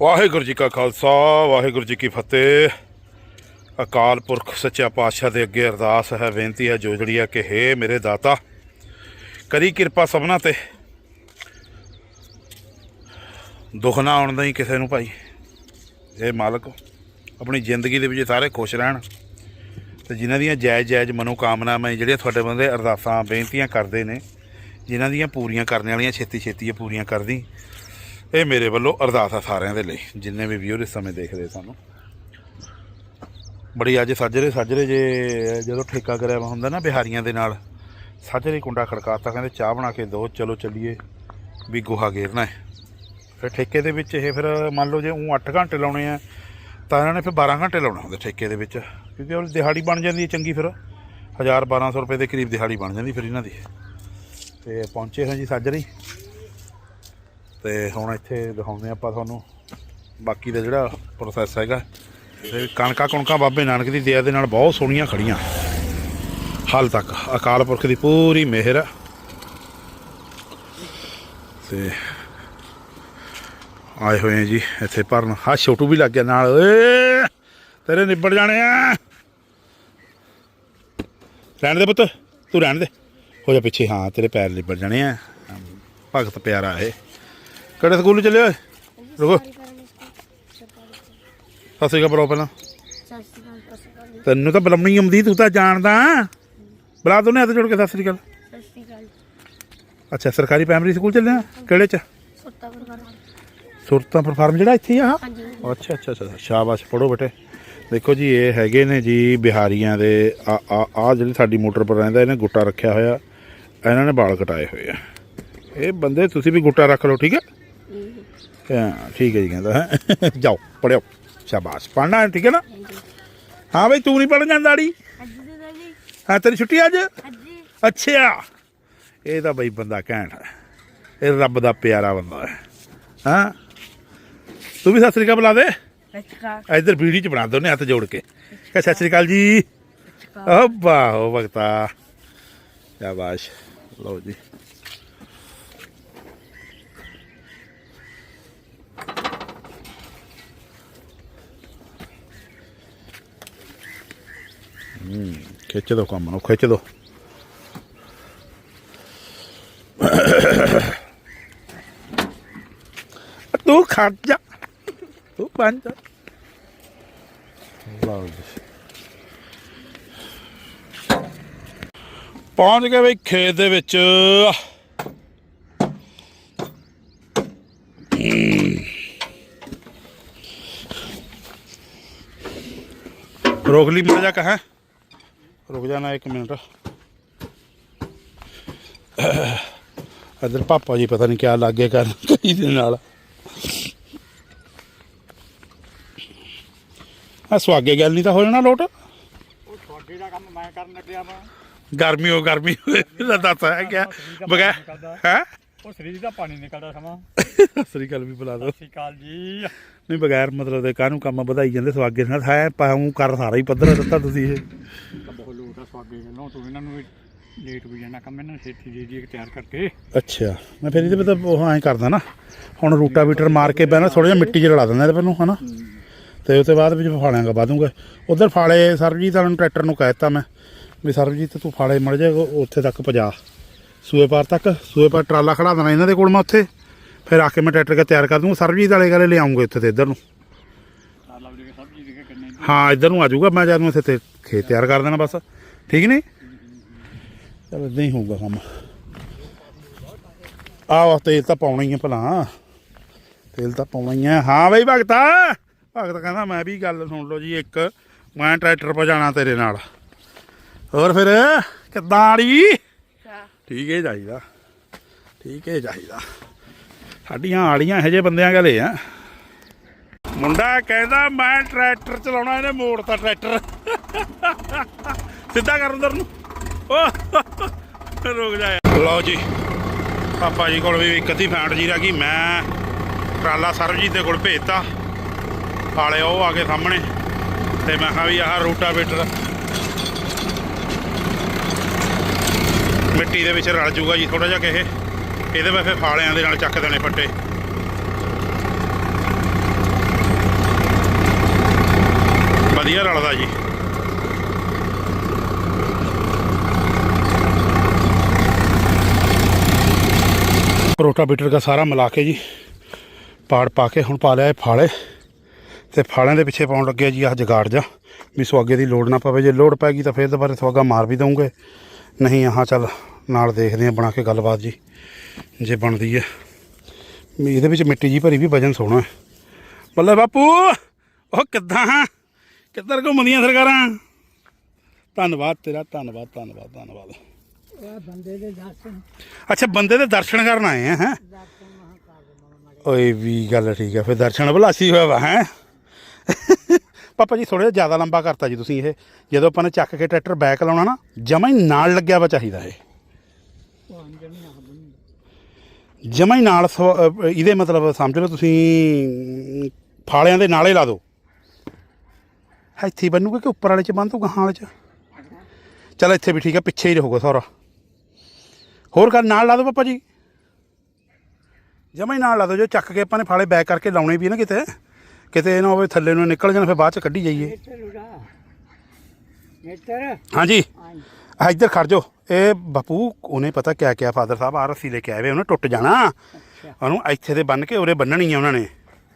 ਵਾਹਿਗੁਰੂ ਜੀ ਕਾ ਖਾਲਸਾ, ਵਾਹਿਗੁਰੂ ਜੀ ਕੀ ਫਤਿਹ। ਅਕਾਲ ਪੁਰਖ ਸੱਚਾ ਪਾਤਸ਼ਾਹ ਦੇ ਅੱਗੇ ਅਰਦਾਸ ਹੈ, ਬੇਨਤੀ ਹੈ ਜੋਜੜੀ ਹੈ ਕਿ ਹੇ ਮੇਰੇ ਦਾਤਾ, ਕਰੀ ਕਿਰਪਾ ਸਭਨਾ ਤੇ। ਦੁੱਖ ਨਾ ਆਉਣ ਦਾ ਹੀ ਕਿਸੇ ਨੂੰ ਭਾਈ। ਇਹ ਮਾਲਕ, ਆਪਣੀ ਜ਼ਿੰਦਗੀ ਦੇ ਵਿੱਚ ਸਾਰੇ ਖੁਸ਼ ਰਹਿਣ। ਤੇ ਜਿਨ੍ਹਾਂ ਦੀਆਂ ਜਾਇਜ਼ ਜਾਇਜ਼ ਮਨੋਕਾਮਨਾਵਾਂ ਜਿਹੜੀਆਂ ਤੁਹਾਡੇ ਬੰਦੇ ਅਰਦਾਸਾਂ, ਬੇਨਤੀਆਂ ਕਰਦੇ ਨੇ, ਜਿਨ੍ਹਾਂ ਦੀਆਂ ਪੂਰੀਆਂ ਕਰਨ ਵਾਲੀਆਂ ਛੇਤੀ ਛੇਤੀ ਇਹ ਪੂਰੀਆਂ ਕਰਦੀ ਇਹ ਮੇਰੇ ਵੱਲੋਂ ਅਰਦਾਸ ਆ ਸਾਰਿਆਂ ਦੇ ਲਈ, ਜਿੰਨੇ ਵੀ ਵੀਰ ਇਸ ਸਮੇਂ ਦੇਖਦੇ ਸਾਨੂੰ। ਬੜੀ ਅੱਜ ਸਾਜਰੇ ਸਾਜਰੇ ਜੇ ਜਦੋਂ ਠੇਕਾ ਕਰਿਆ ਹੁੰਦਾ ਨਾ ਬਿਹਾਰੀਆਂ ਦੇ ਨਾਲ, ਸਾਜਰੇ ਕੁੰਡਾ ਖੜਕਾਤਾ, ਕਹਿੰਦੇ ਚਾਹ ਬਣਾ ਕੇ ਦੋ, ਚਲੋ ਚੱਲੀਏ, ਵੀ ਗੋਹਾ ਗੇਰਨਾ ਹੈ। ਫਿਰ ਠੇਕੇ ਦੇ ਵਿੱਚ ਇਹ ਫਿਰ ਮੰਨ ਲਓ ਜੇ ਉਹ 8 ਘੰਟੇ ਲਾਉਣੇ ਆ, ਤਾਂ ਇਹਨਾਂ ਨੇ ਫਿਰ 12 ਘੰਟੇ ਲਾਉਣਾ ਹੁੰਦਾ ਠੇਕੇ ਦੇ ਵਿੱਚ, ਕਿਉਂਕਿ ਉਹ ਦਿਹਾੜੀ ਬਣ ਜਾਂਦੀ ਹੈ ਚੰਗੀ ਫਿਰ। 1000 1200 ਰੁਪਏ ਦੇ ਕਰੀਬ ਦਿਹਾੜੀ ਬਣ ਜਾਂਦੀ ਫਿਰ ਇਹਨਾਂ ਦੀ। ਤੇ ਪਹੁੰਚੇ ਹਾਂ ਜੀ ਸਾਜਰੇ ਤੇ ਹੁਣ ਇੱਥੇ ਦਿਖਾਉਂਦੇ ਹਾਂ ਆਪਾਂ ਤੁਹਾਨੂੰ। ਬਾਕੀ ਦਾ ਜਿਹੜਾ ਪ੍ਰੋਸੈਸ ਹੈਗਾ, ਤੇ ਕਣਕਾਂ ਕਣਕਾਂ ਬਾਬੇ ਨਾਨਕ ਦੀ ਦਇਆ ਦੇ ਨਾਲ ਬਹੁਤ ਸੋਹਣੀਆਂ ਖੜੀਆਂ ਹਾਲ ਤੱਕ ਅਕਾਲ ਪੁਰਖ ਦੀ ਪੂਰੀ ਮਿਹਰ। ਆ। ਤੇ ਆਏ ਹੋਏ ਜੀ ਇੱਥੇ ਭਰਨ। ਹਾਂ ਛੋਟੂ ਵੀ ਲੱਗ ਗਿਆ ਨਾਲ। ਓਏ ਤੇਰੇ ਨਿਬੜ ਜਾਣੇ ਆ। ਰਹਿਣ ਦੇ ਪੁੱਤ, ਤੂੰ ਰਹਿਣ ਦੇ। ਹੋ ਜਾ ਪਿੱਛੇ। ਹਾਂ, ਤੇਰੇ ਪੈਰ ਨਿਬੜ ਜਾਣੇ ਆ। ਭਗਤ ਪਿਆਰਾ ਇਹ। ਕਿਹੜੇ ਸਕੂਲ ਚੱਲੇ ਓਏ? ਰੁਕੋ। ਸਤਿ ਸ਼੍ਰੀ ਅਕਾਲ ਬਰੋ ਪਹਿਲਾਂ। ਤੈਨੂੰ ਤਾਂ ਬੁਲਾਉਣੀ ਆਉਂਦੀ, ਤੂੰ ਤਾਂ ਜਾਣਦਾ। ਬੁਲਾ ਦੋਨੇ ਹੱਥ ਜੋੜ ਕੇ, ਸਤਿ ਸ਼੍ਰੀ ਅਕਾਲ। ਅੱਛਾ, ਸਰਕਾਰੀ ਪ੍ਰਾਇਮਰੀ ਸਕੂਲ ਚੱਲੇ ਆ? ਕਿਹੜੇ ਚ? ਸੁੱਤਾ ਪਰਿਵਾਰ ਸੁਰਤਾਂ ਪਰ ਜਿਹੜਾ ਇੱਥੇ ਆ? ਹਾਂਜੀ ਅੱਛਾ ਅੱਛਾ ਅੱਛਾ। ਸ਼ਾਬਾਸ਼ ਪੜੋ ਬੇਟੇ। ਦੇਖੋ ਜੀ, ਇਹ ਹੈਗੇ ਨੇ ਜੀ ਬਿਹਾਰੀਆਂ ਦੇ। ਆ ਆ ਆਹ ਜਿਹੜੀ ਸਾਡੀ ਮੋਟਰ ਪਰ ਰਹਿੰਦਾ, ਇਹਨੇ ਗੁੱਟਾ ਰੱਖਿਆ ਹੋਇਆ। ਇਹਨਾਂ ਨੇ ਵਾਲ ਕਟਾਏ ਹੋਏ ਆ। ਇਹ ਬੰਦੇ, ਤੁਸੀਂ ਵੀ ਗੁੱਟਾ ਰੱਖ ਲਓ, ਠੀਕ ਹੈ? ਠੀਕ ਹੈ ਜੀ ਕਹਿੰਦਾ ਹੈਂ। ਜਾਓ ਪੜਿਓ ਸ਼ਾਬਾਸ਼। ਪੜਨਾ ਠੀਕ ਹੈ ਨਾ? ਹਾਂ ਬਈ ਤੂੰ ਨਹੀਂ ਪੜਨ ਜਾਂਦਾ ੜੀ ਅੱਜ ਦੇ ਦਾਦੀ ਹਾਂ। ਤੇਰੀ ਛੁੱਟੀ ਅੱਜ? ਅੱਛਾ। ਇਹ ਤਾਂ ਬਈ ਬੰਦਾ ਘੈਂਟ ਹੈ। ਇਹ ਰੱਬ ਦਾ ਪਿਆਰਾ ਬੰਦਾ ਹੈ। ਹਾਂ? ਤੂੰ ਵੀ ਸਤਿ ਸ੍ਰੀ ਅਕਾਲ ਬੁਲਾ ਦੇ। ਅੱਛਾ ਇੱਧਰ ਵੀਡੀਓ ਚ ਬਣਾ ਦੋ ਨੇ ਹੱਥ ਜੋੜ ਕੇ। ਕਹ ਸਤਿ ਸ੍ਰੀ ਅਕਾਲ ਜੀ। ਓ ਵਾਹ ਭਗਤਾ। ਸ਼ਾਬਾਸ਼। ਲਓ ਜੀ। ਹੂੰ ਖਿੱਚ ਦੋ ਕੰਮ ਨੂੰ ਖਿੱਚ ਦੋ ਤੂੰ ਖੜ ਜਾ ਤੂੰ ਬਣ ਲਓ ਜੀ ਪਹੁੰਚ ਗਏ ਬਈ ਖੇਤ ਦੇ ਵਿੱਚ ਰੋਕ ਲਈ ਮਜ਼ਾ ਕਹਾ ਰੁਕ ਜਾਣਾ ਇੱਕ ਮਿੰਟ। ਅਦਰ ਪਾਪਾ ਜੀ ਪਤਾ ਨਹੀਂ ਕਿਆ ਲੱਗੇ ਕਰਨ ਕਈ ਦੇ ਨਾਲ। ਆ ਸਵਾਗੇ ਗੱਲ ਨਹੀਂ ਤਾਂ ਹੋ ਜਾਣਾ ਲੋਟ? ਉਹ ਤੁਹਾਡੇ ਦਾ ਕੰਮ ਮੈਂ ਕਰਨ ਲੱਗਿਆ ਵਾ। ਗਰਮੀ ਹੋ ਗਰਮੀ ਦਾ ਦੱਸ ਹੈ ਕਿਆ। ਬਗੈਰ ਹੈ? ਉਹ ਸਰੀਰ ਦਾ ਪਾਣੀ ਨਿਕਲਦਾ ਸਮਾਂ। ਸ੍ਰੀ ਗੱਲ ਵੀ ਬੁਲਾ ਦੋ ਸਤਿ ਸ਼੍ਰੀ ਅਕਾਲ ਜੀ। ਨਹੀਂ ਬਗੈਰ ਮਤਲਬ ਦੇ ਕਾਹਨੂੰ ਕੰਮ ਵਧਾਈ ਜਾਂਦੇ ਸਵਾਗੇ ਨਾਲ ਹੈ ਪਾਉਂ ਕਰ ਸਾਰਾ ਹੀ ਪੱਧਰ ਦਿੱਤਾ ਤੁਸੀਂ ਇਹ। ਆ ਸਵਾਗੇ ਗੱਲੋਂ ਤੂੰ ਇਹਨਾਂ ਨੂੰ ਲੇਟ ਵੀ ਜਾਣਾ ਕੰਮ ਇਹਨਾਂ ਨੂੰ ਛੇਤੀ ਜੀ ਜੀ ਤਿਆਰ ਕਰਕੇ। ਅੱਛਾ ਮੈਂ ਫਿਰ ਇਹਦੇ ਤਾਂ ਉਹ ਐਂ ਕਰਦਾ ਨਾ ਹੁਣ ਰੂਟਾਵੀਟਰ ਮਾਰ ਕੇ ਬਹਿਣਾ ਥੋੜਾ ਜਿਹਾ ਮਿੱਟੀ 'ਚ ਰਲਾ ਦਿੰਦਾ ਇਹਦੇ ਪਹਿਲੋਂ ਹਨਾ? ਤੇ ਉਸ ਤੋਂ ਬਾਅਦ ਵਿੱਚ ਫਾਲਿਆਂਗਾ ਬਾਦੂਗਾ ਉਧਰ ਫਾਲੇ ਸਰਬਜੀਤ ਵਾਲੇ ਨੂੰ ਟਰੈਕਟਰ ਨੂੰ ਕਹਿ ਦਿੱਤਾ ਮੈਂ ਵੀ ਸਰਬਜੀਤ ਤੂੰ ਫਾਲੇ ਮੜ ਜਾ ਉੱਥੇ ਤੱਕ ਪਜਾ। ਸੂਏ ਪਾਰ ਤੱਕ ਸੂਏ ਪਾਰ ਟਰਾਲਾ ਖੜਾ ਦੇਣਾ ਇਹਨਾਂ ਦੇ ਕੋਲ ਮੈਂ ਉੱਥੇ। ਫਿਰ ਆ ਕੇ ਮੈਂ ਟਰੈਕਟਰ ਕੇ ਤਿਆਰ ਕਰ ਦੂੰਗਾ ਸਰਬਜੀਤ ਵਾਲੇ ਗਾਲੇ ਲਿਆਉਂਗਾ ਇੱਥੇ ਤੇ ਇੱਧਰ ਨੂੰ। ਦੇ ਹਾਂ। ਇੱਧਰ ਨੂੰ ਆ ਜਾਊਗਾ ਮੈਂ ਜਦ ਨੂੰ ਇੱਥੇ ਤੇ ਖੇਤ ਤਿਆਰ ਕਰ ਦੇਣਾ ਬਸ। ਠੀਕ ਨਹੀਂ? ਚਲ ਇਦਾਂ ਹੀ ਹੋਊਗਾ ਕੰਮ। ਆਹ ਤੇਲ ਤਾਂ ਪਾਉਣਾ ਹੀ ਆ ਭਲਾ। ਤੇਲ ਤਾਂ ਪਾਉਣਾ ਹੀ ਆ। ਹਾਂ ਬਈ ਭਗਤਾ, ਭਗਤ ਕਹਿੰਦਾ ਮੈਂ ਵੀ ਗੱਲ ਸੁਣ ਲਓ ਜੀ ਇੱਕ, ਮੈਂ ਟਰੈਕਟਰ 'ਤੇ ਤੇਰੇ ਨਾਲ। ਹੋਰ ਫਿਰ, ਕਿੱਦਾਂ ਆੜੀ ਠੀਕ ਹੈ ਚਾਹੀਦਾ। ਠੀਕ ਹੈ ਚਾਹੀਦਾ। ਸਾਡੀਆਂ ਆੜੀਆਂ ਇਹੋ ਜਿਹੇ ਬੰਦਿਆਂ ਗਲੇ ਆ। ਮੁੰਡਾ ਕਹਿੰਦਾ ਮੈਂ ਟਰੈਕਟਰ ਚਲਾਉਣਾ, ਇਹਨੇ ਮੋੜਤਾ ਟਰੈਕਟਰ। ਸਿੱਧਾ ਕਰ ਉਧਰ ਨੂੰ। ਰੁਕ ਜਾ ਲਓ ਜੀ, ਪਾਪਾ ਜੀ ਕੋਲ ਵੀ ਇੱਕ ਅੱਧੀ ਫੈਂਟ ਜੀ ਰਹਿ ਗਈ। ਮੈਂ ਟਰਾਲਾ ਸਰਬਜੀਤ ਦੇ ਕੋਲ ਭੇਜਤਾ। ਹਾਲੇ ਉਹ ਆ ਕੇ ਸਾਹਮਣੇ। ਤੇ ਮੈਂ ਕਿਹਾ ਵੀ ਆਹ ਰੂਟਾ ਬੇਟਰ ਮਿੱਟੀ ਦੇ ਵਿੱਚ ਰਲ ਜੂਗਾ ਜੀ ਥੋੜਾ ਜਿਹਾ ਕਿਹੇ। ਇਹਦੇ ਵਿੱਚ ਫਾਲਿਆਂ ਦੇ ਨਾਲ ਚੱਕ ਦੇਣੇ ਫੱਟੇ। ਵਧੀਆ ਰਲਦਾ ਜੀ। ਰੋਟਾਵੇਟਰ ਦਾ ਸਾਰਾ ਮਿਲਾ ਕੇ ਜੀ ਪਾੜ ਪਾ ਕੇ ਹੁਣ ਪਾ ਲਿਆ ਇਹ ਫਾਲੇ ਤੇ ਫਾਲਿਆਂ ਦੇ ਪਿੱਛੇ ਪਾਉਣ ਲੱਗਿਆ ਜੀ ਆਹ ਜਗਾੜ ਜਾ। ਵੀ ਸੁਆਗੇ ਦੀ ਲੋੜ ਨਾ ਪਵੇ, ਜੇ ਲੋੜ ਪੈ ਗਈ ਤਾਂ ਫਿਰ ਦੁਬਾਰੇ ਸੁਆਗਾ ਮਾਰ ਵੀ ਦਊਂਗੇ। ਨਹੀਂ, ਆਹਾਂ ਚੱਲ ਨਾਲ ਦੇਖਦੇ ਆ ਬਣਾ ਕੇ ਗੱਲਬਾਤ ਜੀ, ਜੇ ਬਣਦੀ ਹੈ। ਵੀ ਇਹਦੇ ਵਿੱਚ ਮਿੱਟੀ ਜੀ ਭਰੀ ਵੀ ਵਜਨ ਸੋਹਣਾ ਹੈ। ਬੱਲੇ ਬਾਪੂ, ਉਹ ਕਿੱਦਾਂ ਕਿੱਧਰ ਘੁੰਮਦੀਆਂ ਸਰਕਾਰਾਂ? ਧੰਨਵਾਦ ਤੇਰਾ, ਧੰਨਵਾਦ ਧੰਨਵਾਦ ਧੰਨਵਾਦ। ਬੰਦੇ ਦੇ ਦਰਸ਼ਨ। ਅੱਛਾ, ਬੰਦੇ ਦੇ ਦਰਸ਼ਨ ਕਰਨ ਆਏ ਆ, ਹੈ? ਓਏ ਵੀ ਗੱਲ ਠੀਕ ਹੈ ਫਿਰ ਦਰਸ਼ਨ ਭਲਾਸੀ ਹੋਇਆ ਵਾ, ਹੈ? ਪਾਪਾ ਜੀ ਥੋੜਾ ਜਿਹਾ ਜ਼ਿਆਦਾ ਲੰਬਾ ਕਰਤਾ ਜੀ ਤੁਸੀਂ ਇਹ। ਜਦੋਂ ਆਪਾਂ ਨੇ ਚੱਕ ਕੇ ਟਰੈਕਟਰ ਬੈਕ ਲਾਉਣਾ ਨਾ, ਜਮਾ ਹੀ ਨਾਲ ਲੱਗਿਆ ਵਾ ਚਾਹੀਦਾ ਇਹ। ਜਮਾ ਹੀ ਨਾਲ ਸਵ- ਅਹ ਇਹਦੇ ਮਤਲਬ ਸਮਝ ਲਓ ਤੁਸੀਂ, ਫਾਲਿਆਂ ਦੇ ਨਾਲੇ ਲਾ ਦਿਓ। ਇੱਥੇ ਹੀ ਬੰਨੂਗਾ ਕਿ ਉੱਪਰ ਵਾਲੇ ਚ ਬੰਨ ਦੂਗਾ ਹਾਂ ਵਾਲੇ ਚ? ਚਲ ਇੱਥੇ ਵੀ ਠੀਕ ਆ, ਪਿੱਛੇ ਹੀ ਰਹੂਗਾ ਸਾਰਾ। ਹੋਰ ਕਰ ਨਾਲ ਲਾ ਦਿਓ ਪਾਪਾ ਜੀ। ਜਮਾ ਹੀ ਨਾਲ ਲਾ ਦਿਓ ਜੋ ਚੱਕ ਕੇ ਆਪਾਂ ਨੇ ਫਾਲੇ ਬੈਕ ਕਰਕੇ ਲਾਉਣੇ ਵੀ ਨਾ ਕਿਤੇ। ਕਿਤੇ ਇਹ ਨਾ ਹੋਵੇ ਥੱਲੇ ਨੂੰ ਨਿਕਲ ਜਾਣ ਫਿਰ ਬਾਅਦ ਚ ਕੱਢੀ ਜਾਈਏ। ਨੇਤਰ ਹਾਂਜੀ। ਆਂ ਇੱਧਰ ਖੜ ਜਾਓ। ਇਹ ਬਾਪੂ ਉਹਨੇ ਪਤਾ ਕਿਆ ਕਿਆ ਫਾਦਰ ਸਾਹਿਬ ਆ ਰੱਸੀ ਲੈ ਕੇ ਆਏ ਵੇ ਉਹਨੇ ਟੁੱਟ ਜਾਣਾ। ਉਹਨੂੰ ਇੱਥੇ ਦੇ ਬੰਨ ਕੇ ਉਰੇ ਬੰਨਣੀ ਆ ਉਹਨਾਂ ਨੇ।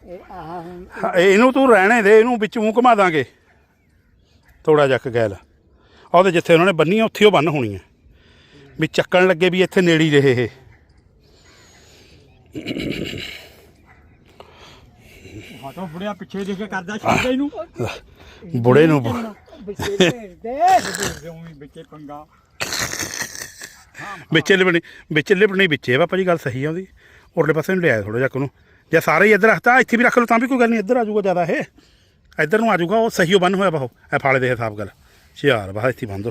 ਇਹ ਇਹਨੂੰ ਤੂੰ ਰਹਿਣੇ ਦੇ ਇਹਨੂੰ ਵਿੱਚ ਮੂੰਹ ਘੁਮਾ ਦਾਂਗੇ। ਥੋੜਾ ਜਿਹਾ ਕੁ ਗੈਲ। ਉਹਦੇ ਜਿੱਥੇ ਉਹਨਾਂ ਨੇ ਬੰਨੀ ਉੱਥੇ ਉਹ ਬੰਨ ਹੋਣੀ ਹੈ ਵੀ ਚੱਕਣ ਲੱਗੇ ਵੀ ਇੱਥੇ ਨੇੜੇ ਹੀ ਰਹੇ ਇਹ। ਹਟੋ ਬੁੜਿਆ ਪਿੱਛੇ ਦੇ ਕੇ ਕਰਦਾ ਛੱਡ ਇਹਨੂੰ। ਬੁੜੇ ਨੂੰ ਵਿੱਚੇ ਦੇ ਵਿੱਚੇ ਪੰਗਾ। ਵਿੱਚੇ ਲਿਬਣੀ ਵਿੱਚੇ ਲਿਬਣੀ ਵਿੱਚੇ ਪਾਪਾ ਜੀ ਗੱਲ ਸਹੀ ਆ ਉਹਦੀ। ਉਰਲੇ ਪਾਸੇ ਨੂੰ ਲਿਆਇਆ ਥੋੜਾ ਜਿਹਾ ਉਹਨੂੰ ਜੇ ਸਾਰੇ ਹੀ ਇੱਧਰ ਰੱਖਤਾ ਇੱਥੇ ਵੀ ਰੱਖ ਲਓ ਤਾਂ ਵੀ ਕੋਈ ਗੱਲ ਨਹੀਂ ਇੱਧਰ ਆ ਜਾਊਗਾ ਜ਼ਿਆਦਾ ਇਹ। ਇੱਧਰ ਨੂੰ ਆ ਜਾਊਗਾ ਉਹ ਸਹੀ ਉਹ ਬੰਨ ਹੋਇਆ ਬਾਹੋ ਇਹ ਫਾਲੇ ਦੇ ਹਿਸਾਬ ਗੱਲ। ਹੁਸ਼ਿਆਰ ਬਾਹ ਇੱਥੇ ਬੰਨ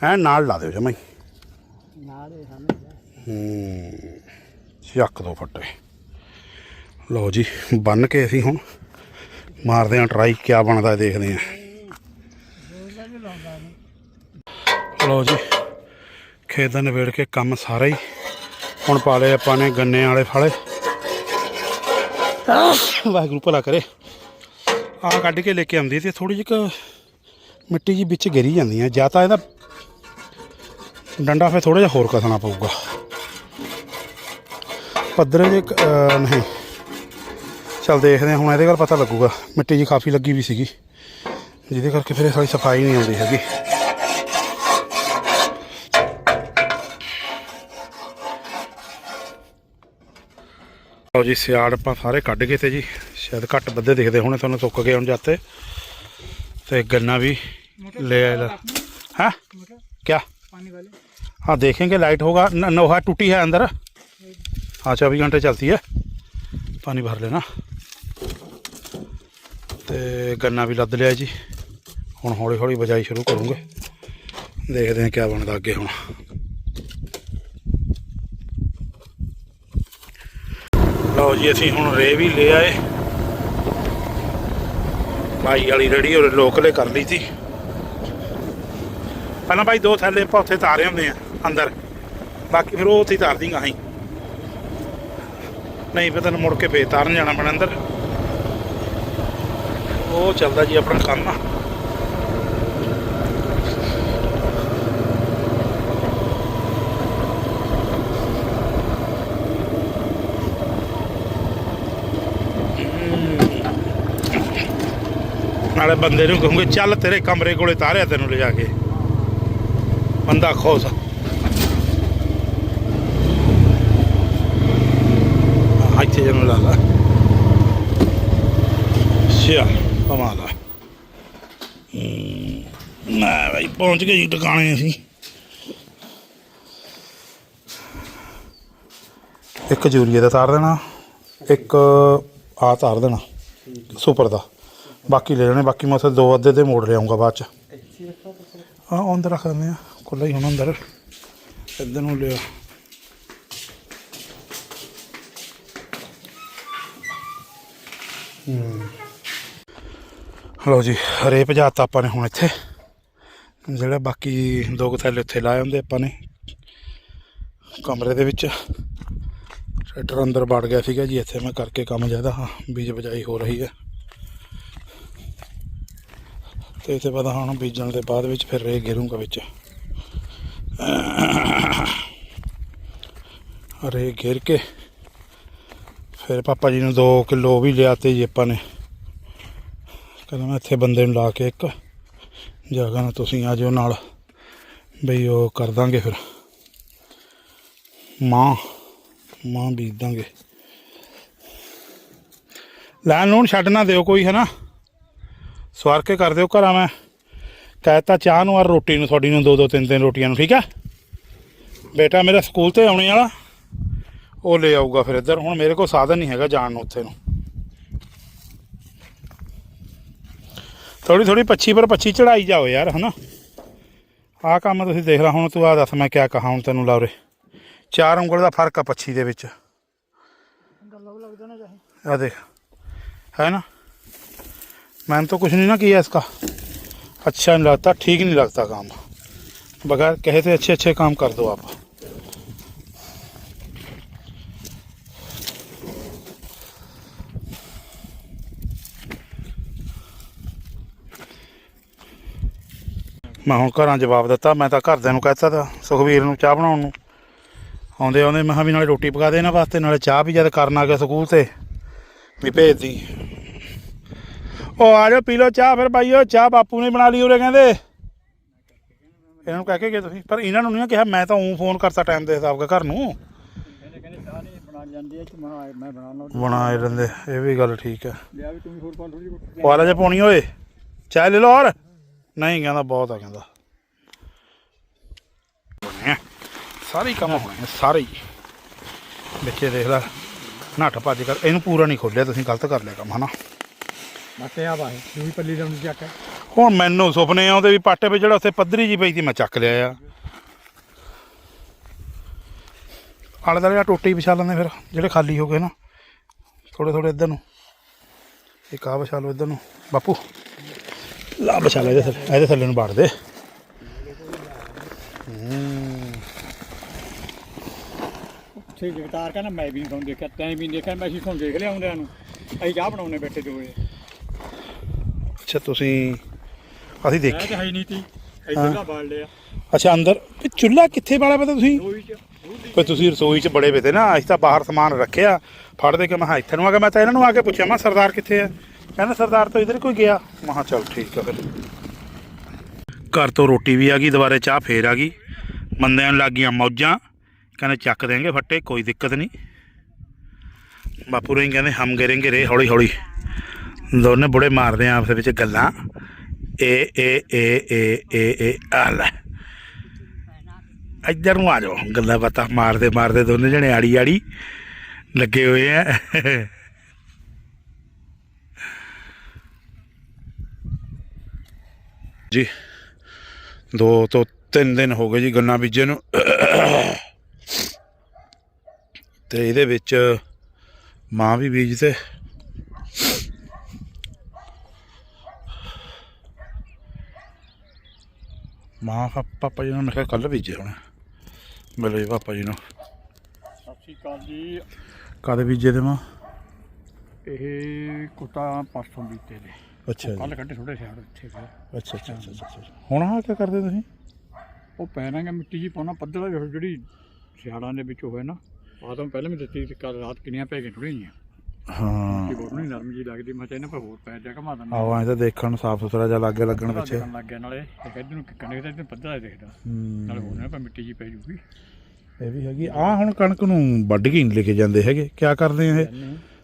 ਐ ਨਾਲ ਲਾ ਦਿਓ ਜਮਾਈ ਨਾਲੇ ਸਾਨੂੰ ਹੂੰ ਚੱਕ ਦੋ ਫੱਟੇ। ਲਓ ਜੀ ਬੰਨ ਕੇ ਅਸੀਂ ਹੁਣ ਮਾਰਦੇ ਹਾਂ ਟਰਾਈ ਕਿਆ ਬਣਦਾ ਦੇਖਦੇ ਹਾਂ। ਲਓ ਜੀ ਖੇਤ ਦਾ ਨਿਬੇੜ ਕੇ ਕੰਮ ਸਾਰਾ ਹੀ ਹੁਣ ਪਾ ਲਏ ਆਪਾਂ ਨੇ ਗੰਨੇ ਵਾਲੇ ਫਾਲੇ। ਵਾਹਿਗੁਰੂ ਭਲਾ ਕਰੇ। ਆ ਕੱਢ ਕੇ ਲੈ ਕੇ ਆਉਂਦੀ ਤੇ ਥੋੜੀ ਜਿਹੀ ਕੁ ਮਿੱਟੀ ਜੀ ਵਿੱਚ ਗਿਰੀ ਜਾਂਦੀ ਹੈ ਜਾਂ ਤਾਂ ਇਹਦਾ ਡੰਡਾ ਫਿਰ ਥੋੜਾ ਜਿਹਾ ਹੋਰ ਕਸਣਾ ਪਊਗਾ। ਪੱਧਰੇ ਜੇ ਨਹੀਂ। ਚਲ ਦੇਖਦੇ ਹਾਂ, ਹੁਣ ਇਹਦੇ ਗੱਲ ਪਤਾ ਲੱਗੂਗਾ, ਮਿੱਟੀ ਜੀ ਕਾਫੀ ਲੱਗੀ ਵੀ ਸੀਗੀ। ਜਿਹਦੇ ਕਰਕੇ ਫਿਰ ਇਹ ਸਾਰੀ ਸਫ਼ਾਈ ਨਹੀਂ ਆਉਂਦੀ ਹੈਗੀ। ਲਓ ਜੀ ਸਿਆੜ ਆਪਾਂ ਸਾਰੇ ਕੱਢ ਗਏ ਤੇ ਜੀ। ਸ਼ਾਇਦ ਘੱਟ ਵੱਧੇ ਦਿਖਦੇ ਹੋਣੇ ਤੁਹਾਨੂੰ ਸੁੱਕ ਗਏ ਹੁਣ ਜਾਤੇ ਤੇ ਗੰਨਾ ਵੀ ले आए हाँ क्या पानी वाले हाँ देखेंगे लाइट होगा न नोहा टूटी है अंदर हाँ चौबीस घंटे चलती है पानी भर लेना ਤੇ ਗੰਨਾ ਵੀ ਲੱਦ ਲਿਆ ਜੀ ਹੁਣ ਹੌਲੀ ਹੌਲੀ ਬਜਾਈ ਸ਼ੁਰੂ ਕਰੂੰਗੇ ਦੇਖਦੇ ਹਾਂ ਕੀ ਬਣਦਾ ਅੱਗੇ ਹੁਣ ਲਓ ਜੀ ਅਸੀਂ ਹੁਣ ਰੇ ਵੀ ਲੈ ਆਏ ਭਾਈ ਵਾਲੀ ਰੇੜੀ ਉਹ ਲੋਕਲੇ ਕਰ ਲਈ ਸੀ। ਪਹਿਲਾਂ ਭਾਈ ਦੋ ਥੈਲੇ ਆਪਾਂ ਉੱਥੇ ਤਾਰੇ ਹੁੰਦੇ ਆ, ਅੰਦਰ। ਬਾਕੀ ਫਿਰ ਉਹ ਉੱਥੇ ਹੀ ਤਾਰ ਦਿੰਗਾ ਅਸੀਂ। ਨਹੀਂ, ਫਿਰ ਤੈਨੂੰ ਮੁੜ ਕੇ ਫੇਰ ਤਾਰਨ ਜਾਣਾ ਪੈਣਾ ਅੰਦਰ। ਉਹ ਚੱਲਦਾ ਜੀ ਆਪਣਾ ਕੰਮ ਆ। ਨਾਲੇ ਬੰਦੇ ਨੂੰ ਕਹੂੰਗੇ ਚੱਲ ਤੇਰੇ ਕਮਰੇ ਕੋਲੇ ਤਾਰਿਆ ਤੈਨੂੰ ਲਿਜਾ ਕੇ। ਬੰਦਾ ਖੋਸ ਇੱਥੇ ਜਨੂੰ ਲਾ ਲਾ ਸ਼ਿਆ ਕਮਾਲ ਨਾ ਭਾਈ ਪਹੁੰਚ ਗਏ ਜੀ ਟਿਕਾਣੇ ਅਸੀਂ। ਇੱਕ ਜੂਰੀਏ ਦਾ ਤਾਰ ਦੇਣਾ ਇੱਕ ਆ ਤਾਰ ਦੇਣਾ ਸੁਪਰ ਦਾ। ਬਾਕੀ ਲੈ ਲੈਣੇ ਬਾਕੀ ਮੈਂ ਉੱਥੇ ਦੋ ਅੱਧੇ ਤੇ ਮੋੜ ਲਿਆਉਂਗਾ ਬਾਅਦ ਚ। ਹਾਂ ਅੰਦਰ ਰੱਖ ਦਿੰਦੇ ਆ ਖੁੱਲ੍ਹਾ ਹੀ ਹੁਣ ਅੰਦਰ। ਇੱਧਰ ਨੂੰ ਲਿਆ। ਹਲੋ ਜੀ ਹਰੇ ਭਜਾਤਾ ਆਪਾਂ ਨੇ ਹੁਣ ਇੱਥੇ। ਜਿਹੜਾ ਬਾਕੀ ਦੋ ਕੁ ਥੈਲੇ ਉੱਥੇ ਲਾਏ ਹੁੰਦੇ ਆਪਾਂ ਨੇ। ਕਮਰੇ ਦੇ ਵਿੱਚ। ਟਰੈਕਟਰ ਅੰਦਰ ਵੜ ਗਿਆ ਸੀਗਾ ਜੀ ਇੱਥੇ ਮੈਂ ਕਰਕੇ ਕੰਮ ਜ਼ਿਆਦਾ ਹਾਂ ਬੀਜ ਬਜਾਈ ਹੋ ਰਹੀ ਹੈ। ਤੇ ਇਥੇ ਪਤਾ ਹੁਣ ਬੀਜਣ ਦੇ ਬਾਅਦ ਵਿੱਚ ਫਿਰ ਰੇ ਗਿਰੂੰਗਾ ਵਿੱਚ। ਰੇ ਗਿਰ ਕੇ ਫਿਰ ਪਾਪਾ ਜੀ ਨੂੰ 2 ਕਿਲੋ ਵੀ ਲਿਆਤੇ ਜੀ ਆਪਾਂ ਨੇ। ਕਹਿੰਦਾ ਮੈਂ ਇੱਥੇ ਬੰਦੇ ਨੂੰ ਲਾ ਕੇ ਇੱਕ ਜਗ੍ਹਾ ਨਾਲ ਤੁਸੀਂ ਆ ਜਾਓ ਨਾਲ, ਬਈ ਉਹ ਕਰ ਦਾਂਗੇ ਫਿਰ। ਮਾਂ ਮਾਂ ਬੀਜ ਦਾਂਗੇ। ਲੈਣ ਲੂਣ ਛੱਡ ਨਾ ਦਿਓ ਕੋਈ ਹੈ ਨਾ ਸਵਾਰ ਕੇ ਕਰ ਦਿਓ ਘਰਾਂ ਮੈਂ। ਕਹਿਤਾ ਚਾਹ ਨੂੰ ਔਰ ਰੋਟੀ ਨੂੰ ਤੁਹਾਡੀ ਨੂੰ ਦੋ ਦੋ ਤਿੰਨ ਤਿੰਨ ਰੋਟੀਆਂ ਨੂੰ ਠੀਕ ਹੈ ਬੇਟਾ ਮੇਰਾ ਸਕੂਲ ਤੇ ਆਉਣੇ ਵਾਲਾ। ਉਹ ਲੈ ਆਊਗਾ ਫਿਰ ਇੱਧਰ। ਹੁਣ ਮੇਰੇ ਕੋਲ ਸਾਧਨ ਨਹੀਂ ਹੈਗਾ ਜਾਣ ਨੂੰ ਉੱਥੇ ਨੂੰ। ਥੋੜੀ ਥੋੜੀ ਪੱਛੀ ਪਰ ਪੱਛੀ ਚੜਾਈ ਜਾਓ ਯਾਰ ਹਨਾ? ਆਹ ਕੰਮ ਤੁਸੀਂ ਦੇਖ ਲਾ ਹੁਣ ਤੂੰ ਆ ਦੱਸ ਮੈਂ ਕਿਆ ਕਹਾਂ ਹੁਣ ਤੈਨੂੰ ਲਾਉਰੇ। ਚਾਰ ਉਂਗਲ ਦਾ ਫ਼ਰਕ ਆ ਪੱਛੀ ਦੇ ਵਿੱਚ। ਆ ਦੇਖ। है ना मैंने तो कुछ नहीं ना किया इसका अच्छा नहीं लगता ठीक नहीं लगता काम बगैर कहे थे अच्छे अच्छे काम कर दो आप ਮੈਂ ਹੁਣ ਘਰਾਂ ਜਵਾਬ ਦਿੱਤਾ ਮੈਂ ਤਾਂ ਘਰਦਿਆਂ ਨੂੰ ਕਹਿਤਾ ਤਾ ਸੁਖਵੀਰ ਨੂੰ ਚਾਹ ਬਣਾਉਣ ਨੂੰ ਆਉਂਦੇ ਆਉਂਦੇ ਮੈਂ ਕਿਹਾ ਵੀ ਨਾਲੇ ਰੋਟੀ ਪਕਾ ਦੇ ਇਹਨਾਂ ਵਾਸਤੇ ਨਾਲੇ ਚਾਹ ਵੀ ਜਦ ਕਰਨ ਆ ਗਿਆ ਸਕੂਲ ਤੇ ਵੀ ਭੇਜਦੀ ਉਹ ਆ ਜਾਓ ਪੀ ਲਓ ਚਾਹ ਫਿਰ ਬਾਈਓ ਚਾਹ ਬਾਪੂ ਨੇ ਬਣਾ ਲਈ ਉਰੇ ਕਹਿੰਦੇ। ਇਹਨਾਂ ਨੂੰ ਕਹਿ ਕੇ ਗਏ ਤੁਸੀਂ ਪਰ ਇਹਨਾਂ ਨੂੰ ਨਹੀਂ ਕਿਹਾ ਮੈਂ ਤਾਂ ਉਂ ਫੋਨ ਕਰਤਾ ਟਾਈਮ ਦੇ ਹਿਸਾਬ ਨਾਲ ਘਰ ਨੂੰ। ਕਹਿੰਦੇ ਕਹਿੰਦੇ ਚਾਹ ਨਹੀਂ ਬਣਾ ਜਾਂਦੀ ਕਿ ਮੈਂ ਮੈਂ ਰਹਿੰਦੇ ਇਹ ਵੀ ਗੱਲ ਠੀਕ ਹੈ। ਲਿਆ ਵੀ ਹੋਰ ਥੋੜੀ ਜੇ ਪਾਉਣੀ ਓਏ ਚਾਹ ਲੈ ਲਓ ਹੋਰ। ਨਹੀਂ ਕਹਿੰਦਾ ਬਹੁਤ ਆ ਕਹਿੰਦਾ। ਸਾਰੇ ਕੰਮ ਹੋਣੇ ਸਾਰੇ ਵਿੱਚੇ ਦੇਖ ਲੈ ਨੱਠ ਭੱਜ ਕਰ ਇਹਨੂੰ ਪੂਰਾ ਨਹੀਂ ਖੋਲਿਆ ਤੁਸੀਂ ਗਲਤ ਕਰ ਲਿਆ ਕੰਮ ਹਨਾ? ਆ ਦੂਈ ਪੱਲੀ ਦਾ ਚੱਕ। ਹੁਣ ਮੈਨੂੰ ਸੁਪਨੇ ਆਉਂਦੇ ਵੀ ਪਾਟੇ 'ਤੇ ਜਿਹੜਾ ਉੱਥੇ ਪੱਧਰੀ ਜੀ ਪਈ ਸੀ ਮੈਂ ਚੱਕ ਲਿਆ ਆ। ਆਲੇ ਦੁਆਲੇ ਟੋਟੀ ਵਿਛਾ ਲੈਂਦੇ ਫਿਰ ਜਿਹੜੇ ਖਾਲੀ ਹੋ ਗਏ ਨਾ ਥੋੜੇ ਥੋੜੇ ਇੱਧਰ ਨੂੰ। ਇੱਕ ਆ ਵਿਛਾ ਲਓ ਇੱਧਰ ਨੂੰ ਬਾਪੂ। ਲਾ ਵਿਛਾ ਲੈ ਇਹਦੇ ਥੱਲੇ ਇਹਦੇ ਥੱਲੇ ਨੂੰ ਬਾੜ ਦੇ। ਉੱਥੇ ਜਗਤਾਰ ਕਹਿੰਦਾ ਮੈਂ ਵੀ ਨਹੀਂ ਤੁਹਾਨੂੰ ਦੇਖਿਆ ਤੈਂ ਵੀ ਨਹੀਂ ਦੇਖਿਆ ਮੈਂ ਅਸੀਂ ਤੁਹਾਨੂੰ ਦੇਖ ਲਿਆ ਆਉਂਦਿਆਂ ਨੂੰ। ਅਸੀਂ ਚਾਹ ਬਣਾਉਣੇ ਬੈਠੇ ਦੋਏ ਅੱਛਾ ਤੁਸੀਂ ਅਸੀਂ ਮੈਂ ਦੇਖੀ। ਤਾਂ ਹੈ ਨਹੀਂ ਤੀ ਇੱਧਰ ਦਾ ਬਾਲ ਲਿਆ। ਅੱਛਾ ਅੰਦਰ। ਵੀ ਚੁੱਲ੍ਹਾ ਕਿੱਥੇ ਵਾਲਾ ਪਤਾ ਤੁਸੀਂ? ਦੋਈ ਚ ਤੁਸੀਂ ਰਸੋਈ 'ਚ ਬੜੇ ਵੇ ਤੇ ਨਾ ਅਸੀਂ ਤਾਂ ਬਾਹਰ ਸਮਾਨ ਰੱਖਿਆ। ਫੜ ਦੇ ਕੇ ਮੈਂ ਕਿਹਾ ਇੱਥੇ ਨੂੰ ਆ ਗਿਆ ਮੈਂ ਤਾਂ ਇਹਨਾਂ ਨੂੰ ਆ ਕੇ ਪੁੱਛਿਆ ਮੈਂ ਕਿਹਾ ਸਰਦਾਰ ਕਿੱਥੇ ਆ? ਕਹਿੰਦਾ ਸਰਦਾਰ ਤਾਂ ਇਧਰ ਕੋਈ ਗਿਆ। ਮੈਂ ਕਿਹਾ ਚੱਲ ਠੀਕ ਆ ਫਿਰ। ਘਰ ਤੋਂ ਰੋਟੀ ਵੀ ਆ ਗਈ ਦੁਬਾਰੇ ਚਾਹ ਫੇਰ ਆ ਗਈ। ਬੰਦਿਆਂ ਨੂੰ ਲੱਗ ਗਈਆਂ ਮੌਜਾਂ। ਕਹਿੰਦੇ ਚੱਕ ਦੇਂਗੇ ਫੱਟੇ ਕੋਈ ਦਿੱਕਤ ਨਹੀਂ। ਬਾਪੂ ਰਹੇ ਕਹਿੰਦੇ ਹਮ ਗਰੇਂਗੇ ਰੇ ਹੌਲੀ ਹੌਲੀ ਦੋਨੇ ਬੁੜੇ ਮਾਰਦੇ ਆ ਆਪਸ ਵਿੱਚ ਗੱਲਾਂ। ਏ ਏ ਏ ਏ ਏ ਏ ਆ ਲੈ। ਇੱਧਰ ਨੂੰ ਆ ਜਾਓ, ਗੱਲਾਂ ਬਾਤਾਂ ਮਾਰਦੇ ਮਾਰਦੇ ਦੋਨੇ ਜਣੇ ਆੜੀ ਆੜੀ ਲੱਗੇ ਹੋਏ ਆ। ਜੀ, ਦੋ ਤੋਂ ਤਿੰਨ ਦਿਨ ਹੋ ਗਏ ਜੀ ਗੰਨਾ ਬੀਜੇ ਨੂੰ। ਤੇ ਇਹਦੇ ਵਿੱਚ ਮਾਂ ਵੀ ਬੀਜਦੇ। ਮਾਂ ਪਾਪਾ ਜੀ ਨੂੰ ਮੈਂ ਕਿਹਾ ਕੱਲ ਬੀਜੇ ਹੁਣ। ਮਿਲੋ ਜੀ ਪਾਪਾ ਜੀ ਨੂੰ। ਸਤਿ ਸ਼੍ਰੀ ਅਕਾਲ ਜੀ। ਕਦ ਬੀਜੇ ਤੇ ਮਾਂ? ਇਹ ਕੁੱਤਾ ਪਰਸੋਂ ਬੀਤੇ ਨੇ। ਅੱਛਾ ਕੱਲ ਕੱਢੇ ਥੋੜੇ ਸਿਆੜ ਇੱਥੇ ਫਿਰ ਅੱਛਾ ਅੱਛਾ ਅੱਛਾ। ਹੁਣ ਆ ਕੀ ਕਰਦੇ ਤੁਸੀਂ? ਉਹ ਪੈਰਾਂਗੇ ਮਿੱਟੀ ਜੀ ਪਾਉਣਾ ਪੱਧਰ ਜਿਹੀ ਜਿਹੜੀ ਸਿਆੜਾਂ ਦੇ ਵਿੱਚ ਹੋਵੇ ਨਾ ਤਾਂ ਪਹਿਲਾਂ ਵੀ ਦਿੱਤੀ ਤੇ ਕੱਲ ਰਾਤ ਕਿੰਨੀਆਂ ਪੈ ਗਈਆਂ ਥੋੜੀਆਂ ਜਿਹੀਆਂ। ਹਾਂ। ਕਿ ਬਹੁਤ ਨਹੀਂ ਨਰਮ ਜੀ ਲੱਗਦੀ ਮੈਂ ਚਾਹੀਦਾ ਪਰ ਹੋਰ ਪੈ ਜਾ ਘਮਾ ਦਿੰਦਾ। ਆਓ ਐਂ ਤਾਂ ਦੇਖਣ ਨੂੰ ਸਾਫ਼ ਸੁਥਰਾ ਜਿਹਾ ਲੱਗੇ ਲੱਗਣ ਪਿੱਛੇ। ਦੇਖਣ ਲੱਗ ਗਿਆ ਨਾਲੇ ਇੱਕ ਇੱਧਰ ਨੂੰ ਕਿੱਕਣ ਦੇ ਤੇ ਪੱਧਰ ਜਿਹਾ ਦੇਖਦਾ। ਨਾਲੇ ਹੋਰ ਨਾ ਪਰ ਮਿੱਟੀ ਜੀ ਪੈ ਜੂਗੀ। ਇਹ ਵੀ ਹੈਗੀ। ਆ ਹੁਣ ਕਣਕ ਨੂੰ ਵੱਢ ਕੇ ਨਹੀਂ ਲੈ ਕੇ ਜਾਂਦੇ ਹੈਗੇ। ਕੀ ਕਰਦੇ ਆ ਇਹ?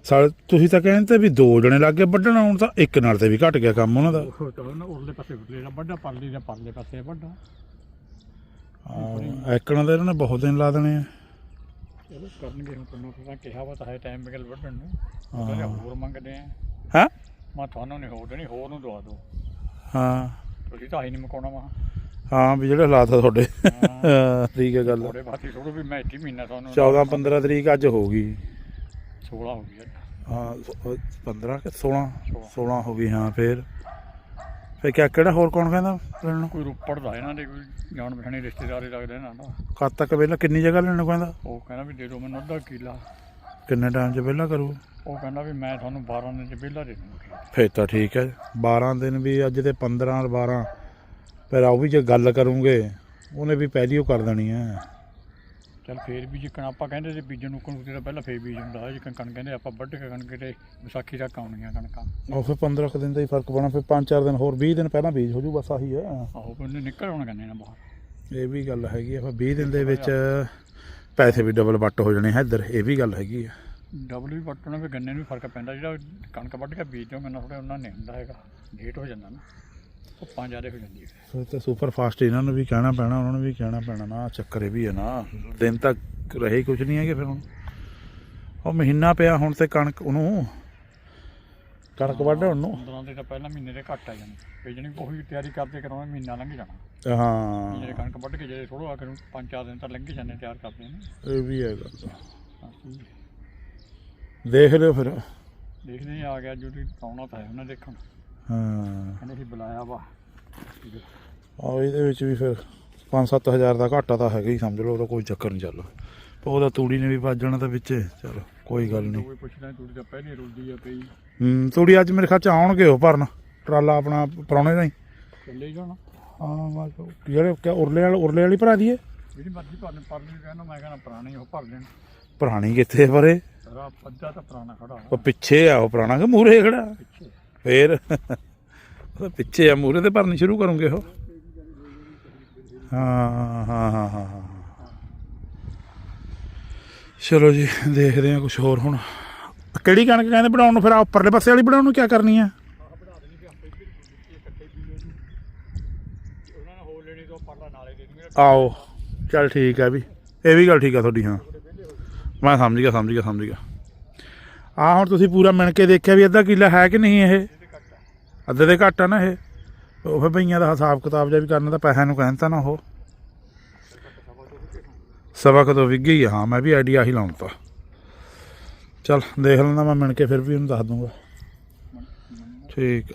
ਸਾਲ ਤੁਸੀਂ ਤਾਂ ਕਹਿੰਦੇ ਤੇ ਵੀ ਦੋ ਜਣੇ ਲੱਗ ਗਏ ਵੱਢਣ ਹੁਣ ਤਾਂ ਇੱਕ ਨਾਲ ਤੇ ਵੀ ਘਟ ਗਿਆ ਕੰਮ ਉਹਨਾਂ ਦਾ। ਉਹ ਤਾਂ ਉਰਲੇ ਪਾਸੇ ਦਾ ਵੱਡਾ ਪਰਲੀ ਦਾ ਪਰਲੇ ਪਾਸੇ ਵੱਡਾ ਹਾਂ, ਐਕਣ ਦੇ ਇਹਨਾਂ ਨੇ ਬਹੁਤ ਦਿਨ ਲਾ ਦੇਣੇ ਆ। ਚਲੋ ਕਰਨਗੇ ਹੁਣ ਤੁਹਾਨੂੰ ਤਾਂ ਕਿਹਾ ਵਾ ਤਾਂ ਹੈ ਟਾਈਮ ਮਿਲ ਵੱਢਣ ਨੂੰ। ਉਹਦਾ ਜਿਹਾ ਹੋਰ ਮੰਗਦੇ ਆ। ਹਾਂ? ਮੈਂ ਤੁਹਾਨੂੰ ਨਹੀਂ ਹੋਰ ਦੇਣੀ ਹੋਰ ਨੂੰ ਦਵਾ ਦਿਓ। ਹਾਂ। ਤੁਸੀਂ ਤਾਂ ਹੀ ਨਹੀਂ ਮਕਾਉਣਾ ਵਾ। ਹਾਂ ਵੀ ਜਿਹੜੇ ਹਾਲਾਤ ਆ ਤੁਹਾਡੇ। ਹਾਂ, ਠੀਕ ਹੈ ਗੱਲ। ਥੋੜੇ ਬਾਤੀ ਥੋੜੋ ਵੀ ਮੈਂ ਇੱਥੇ ਮਹੀਨਾ ਤੁਹਾਨੂੰ 14 15 ਤਰੀਕ ਅੱਜ ਹੋ ਗਈ। 16 ਹੋ ਗਈ। ਹਾਂ 15 ਕਿ 16 16 ਹੋ ਗਈ ਹਾਂ ਫੇਰ। ਫੇਰ ਕਿਆ ਕਿਹੜਾ ਹੋਰ ਕੌਣ ਕਹਿੰਦਾ ਲੈਣ ਨੂੰ? ਕੋਈ ਰੋਪੜ ਦਾ ਇਹਨਾਂ ਦੇ ਕੋਈ ਜਾਣ ਪਛਾਣੇ ਰਿਸ਼ਤੇਦਾਰ ਹੀ ਲੱਗਦੇ ਇਹਨਾਂ ਦਾ ਕਦ ਤੱਕ ਵੇਲਾ ਕਿੰਨੀ ਜਗ੍ਹਾ ਲੈਣ ਨੂੰ ਕਹਿੰਦਾ? ਉਹ ਕਹਿੰਦਾ ਵੀ ਦੇ ਦਿਓ ਮੈਨੂੰ ਅੱਧਾ ਕਿੱਲਾ। ਕਿੰਨੇ ਟਾਈਮ 'ਚ ਵਿਹਲਾ ਕਰੂ? ਉਹ ਕਹਿੰਦਾ ਵੀ ਮੈਂ ਤੁਹਾਨੂੰ 12 ਦਿਨ ਚ ਵਿਹਲਾ ਦੇ ਦੂੰਗਾ। ਫੇਰ ਤਾਂ ਠੀਕ ਹੈ 12 ਦਿਨ ਵੀ ਅੱਜ ਤੇ 15 12 ਫਿਰ ਉਹ ਵੀ ਜੇ ਗੱਲ ਕਰੂੰਗੇ ਉਹਨੇ ਵੀ ਪਹਿਲੀ ਉਹ ਕਰ ਦੇਣੀ ਹੈ। ਚਲ ਫੇਰ ਵੀ ਜਿੱਕਣ ਆਪਾਂ ਕਹਿੰਦੇ ਸੀ ਬੀਜਣ ਨੂੰ ਕਣਕ ਤਾਂ ਪਹਿਲਾਂ ਫੇਰ ਬੀਜ ਹੁੰਦਾ ਜਿੱਕਣ ਕਣ ਕਹਿੰਦੇ ਆਪਾਂ ਵੱਢ ਕੇ ਕਣਕ ਤੇ ਵਿਸਾਖੀ ਤੱਕ ਆਉਣੀਆਂ ਕਣਕਾਂ। ਉਹ ਫਿਰ 15 ਕੁ ਦਿਨ ਦਾ ਹੀ ਫ਼ਰਕ ਪੈਣਾ ਫਿਰ 5-4 ਦਿਨ ਹੋਰ 20 ਦਿਨ ਪਹਿਲਾਂ ਬੀਜ ਹੋ ਜੂ ਬਸ ਆਹੀ ਹੈ। ਆਹੋ ਬੰਦੇ ਨਿਕਲ ਆਉਣ ਕਹਿੰਦੇ ਨੇ ਬਾਹਰ। ਇਹ ਵੀ ਗੱਲ ਹੈਗੀ ਆ ਫਿਰ 20 ਦਿਨ ਦੇ ਵਿੱਚ ਪੈਸੇ ਵੀ ਡਬਲ ਵੱਟ ਹੋ ਜਾਣੇ ਹੈ ਇੱਧਰ ਇਹ ਵੀ ਗੱਲ ਹੈਗੀ ਆ। ਡਬਲ ਵੀ ਵੱਟਣਾ ਵੀ ਗੰਨੇ ਨੂੰ ਵੀ ਫ਼ਰਕ ਪੈਂਦਾ ਜਿਹੜਾ ਕਣਕ ਵੱਢ ਕੇ ਬੀਜ ਦਿਓ ਗੰਨਾ ਥੋੜਾ ਉਹਨਾਂ ਨਹੀਂ ਹੁੰਦਾ ਹੈਗਾ ਲੇਟ ਹੋ ਜਾਂਦਾ ਨਾ। ਧੁੱਪਾਂ ਜ਼ਿਆਦਾ ਹੋ ਜਾਂਦੀ ਹੈ ਫਿਰ ਤਾਂ ਸੁਪਰ ਫਾਸਟ ਇਹਨਾਂ ਨੂੰ ਵੀ ਕਹਿਣਾ ਪੈਣਾ ਉਹਨਾਂ ਨੂੰ ਵੀ ਕਹਿਣਾ ਪੈਣਾ ਨਾ ਚੱਕਰ ਇਹ ਵੀ ਹੈ ਨਾ ਦਿਨ ਤੱਕ ਰਹੇ ਕੁਝ ਨਹੀਂ ਹੈਗੇ ਫਿਰ ਹੁਣ। ਉਹ ਮਹੀਨਾ ਪਿਆ ਹੁਣ ਤੇ ਕਣਕ ਉਹਨੂੰ ਕਣਕ ਵੱਢਣ ਨੂੰ 15 ਦੇ ਤਾਂ ਪਹਿਲਾਂ ਮਹੀਨੇ ਦੇ ਘੱਟ ਆ ਜਾਣੇ ਫੇਰ ਜਣੀ ਉਹੀ ਤਿਆਰੀ ਕਰਦੇ ਕਰਾਉਣਾ ਮਹੀਨਾ ਲੰਘ ਜਾਣਾ। ਤੇ ਹਾਂ ਜਿਹੜੇ ਕਣਕ ਵੱਢ ਕੇ ਜਿਹੜੇ ਥੋੜਾ ਆ ਕੇ ਨੂੰ ਪੰਜ ਚਾਰ ਦਿਨ ਤਾਂ ਲੰਘ ਹੀ ਜਾਂਦੇ ਤਿਆਰ ਕਰਦੇ ਨੇ। ਇਹ ਵੀ ਹੈ ਗੱਲ। ਬਾਕੀ ਦੇਖ ਲਿਓ ਫਿਰ। ਦੇਖਦੇ ਆ ਗਿਆ ਜੁਟੀ ਆਉਣਾ ਤਾਂ ਹੈ ਉਹਨੇ ਦੇਖਣ। ਹਾਂ। ਕਹਿੰਦੇ ਸੀ ਬੁਲਾਇਆ ਵਾ। ਆ ਇਹਦੇ ਵਿੱਚ ਵੀ ਫਿਰ 5-7000 ਦਾ ਘਾਟਾ ਤਾਂ ਹੈਗਾ ਹੀ ਸਮਝ ਲਓ ਉਹਦਾ ਕੋਈ ਚੱਕਰ ਨਹੀਂ ਚੱਲ। ਪਰ ਉਹਦਾ ਤੂੜੀ ਨੇ ਵੀ ਵੱਜ ਜਾਣਾ ਤਾਂ ਵਿੱਚ ਚਲੋ ਕੋਈ ਗੱਲ ਨਹੀਂ। ਕੋਈ ਪੁੱਛਦਾ ਤੂੜੀ ਤਾਂ ਪਹਿਲੇ ਰੁਲਦੀ ਆ ਪਈ ਹੂੰ ਤੂੜੀ ਅੱਜ ਮੇਰੇ ਖਿਆਲ ਚ ਆਉਣਗੇ ਉਹ ਭਰਨ ਟਰਾਲਾ ਆਪਣਾ ਪਰੌਣੇ ਦਾ ਹੀ। ਚੱਲੇ ਜਾਣਾ। ਹਾਂ ਕਿਹਾ ਜਿਹੜੇ ਕਿਆ ਉਰਲੇ ਵਾਲੇ ਉਰਲੇ ਵਾਲੀ ਭਰਾ ਦੀਏ? ਜਿਹੜੀ ਮਰਜ਼ੀ ਭਰਨ ਪਰ ਨਹੀਂ ਕਹਿੰਦਾ ਮੈਂ ਕਹਿੰਦਾ ਪੁਰਾਣੇ ਉਹ ਭਰ ਦੇਣ ਪੁਰਾਣੀ ਕਿੱਥੇ ਪਰੇ? ਸਾਰਾ ਪੱਜਾ ਤਾਂ ਪੁਰਾਣਾ ਖੜਾ ਉਹ ਪਿੱਛੇ ਆ ਉਹ ਪੁਰਾਣਾ ਕਿ ਮੂਰੇ ਖੜਾ? ਫੇਰ। ਉਹ ਪਿੱਛੇ ਆ ਮੂਰੇ ਤੇ ਭਰਨੀ ਸ਼ੁਰੂ ਕਰੂੰਗੇ ਉਹ। ਹਾਂ ਹਾਂ ਹਾਂ ਹਾਂ ਹਾਂ। ਚਲੋ ਜੀ, ਦੇਖਦੇ ਆ ਕੁਝ ਹੋਰ ਹੁਣ। ਕਿਹੜੀ ਕਣਕ ਕਹਿੰਦੇ ਬਣਾਉਣ ਨੂੰ? ਫਿਰ ਆ ਉੱਪਰਲੇ ਪਾਸੇ ਵਾਲੀ ਬਣਾਉਣ ਨੂੰ ਕੀ ਕਰਨੀ ਆ? ਉਹਨਾਂ ਆਓ ਚੱਲ ਠੀਕ ਹੈ ਵੀ। ਇਹ ਵੀ ਗੱਲ ਠੀਕ ਆ ਤੁਹਾਡੀ, ਹਾਂ। ਮੈਂ ਸਮਝ ਗਿਆ ਸਮਝ ਗਿਆ ਸਮਝ ਗਿਆ। ਆ ਹੁਣ ਤੁਸੀਂ ਪੂਰਾ ਮਿਣ ਕੇ ਦੇਖਿਆ ਵੀ ਅੱਧਾ ਕਿੱਲਾ ਹੈ ਕਿ ਨਹੀਂ ਇਹ? ਅੱਧੇ ਦੇ ਘੱਟ ਆ ਨਾ ਇਹ। ਉਹ ਫਿਰ ਬਈਆਂ ਦਾ ਹਿਸਾਬ ਕਿਤਾਬ ਜਿਹਾ ਵੀ ਕਰਨਾ ਤਾਂ ਪੈਸਿਆਂ ਨੂੰ ਕਹਿੰਦਾ ਨਾ ਉਹ। ਸਵਾ ਕਦੋਂ ਵਿਗ ਗਈ ਆ, ਹਾਂ ਮੈਂ ਵੀ ਆਈਡੀਆ ਹੀ ਲਾਉਣ ਚੱਲ ਦੇਖ ਲੈਂਦਾ ਮੈਂ ਮਿਣ ਕੇ ਫਿਰ ਵੀ ਉਹਨੂੰ ਦੱਸ ਦੂੰਗਾ। ਠੀਕ